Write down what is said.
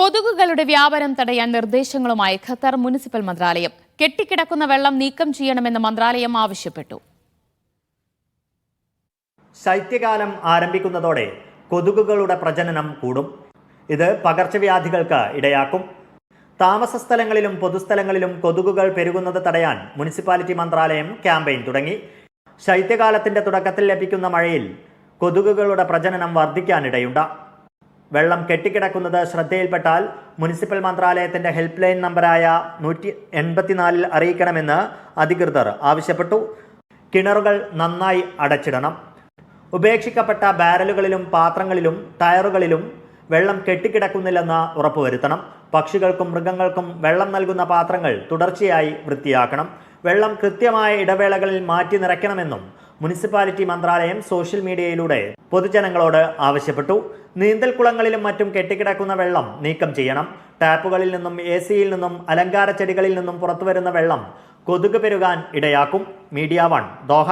കൊതുകുകളുടെ വ്യാപനം തടയാൻ നിർദ്ദേശങ്ങളുമായി Qatar municipal മന്ത്രാലയം. കെട്ടിക്കിടക്കുന്ന വെള്ളം നീക്കം ചെയ്യണമെന്ന് മന്ത്രാലയം ആവശ്യപ്പെട്ടു. ശൈത്യകാലം ആരംഭിക്കുന്നതോടെ കൊതുകുകളുടെ പ്രജനനം കൂടും. ഇത് പകർച്ചവ്യാധികൾക്ക് ഇടയാക്കും. താമസ സ്ഥലങ്ങളിലും പൊതുസ്ഥലങ്ങളിലും കൊതുകുകൾ പെരുകുന്നത് തടയാൻ മുനിസിപ്പാലിറ്റി മന്ത്രാലയം ക്യാമ്പയിൻ തുടങ്ങി. ശൈത്യകാലത്തിന്റെ തുടക്കത്തിൽ ലഭിക്കുന്ന മഴയിൽ കൊതുകുകളുടെ പ്രജനനം വർദ്ധിക്കാനിടയുണ്ട്. വെള്ളം കെട്ടിക്കിടക്കുന്നത് ശ്രദ്ധയിൽപ്പെട്ടാൽ മുനിസിപ്പൽ മന്ത്രാലയത്തിന്റെ ഹെൽപ്പ് ലൈൻ നമ്പറായ നൂറ്റി എൺപത്തിനാലിൽ അറിയിക്കണമെന്ന് അധികൃതർ ആവശ്യപ്പെട്ടു. കിണറുകൾ നന്നായി അടച്ചിടണം. ഉപേക്ഷിക്കപ്പെട്ട ബാരലുകളിലും പാത്രങ്ങളിലും ടയറുകളിലും വെള്ളം കെട്ടിക്കിടക്കുന്നില്ലെന്ന് ഉറപ്പുവരുത്തണം. പക്ഷികൾക്കും മൃഗങ്ങൾക്കും വെള്ളം നൽകുന്ന പാത്രങ്ങൾ തുടർച്ചയായി വൃത്തിയാക്കണം. വെള്ളം കൃത്യമായ ഇടവേളകളിൽ മാറ്റി നിറയ്ക്കണമെന്നും മുനിസിപ്പാലിറ്റി മന്ത്രാലയം സോഷ്യൽ മീഡിയയിലൂടെ പൊതുജനങ്ങളോട് ആവശ്യപ്പെട്ടു. നീന്തൽക്കുളങ്ങളിലും മറ്റും കെട്ടിക്കിടക്കുന്ന വെള്ളം നീക്കം ചെയ്യണം. ടാപ്പുകളിൽ നിന്നും എ സിയിൽ നിന്നും അലങ്കാര ചെടികളിൽ നിന്നും പുറത്തുവരുന്ന വെള്ളം കൊതുക് പെരുകാൻ ഇടയാക്കും. Media one Doha.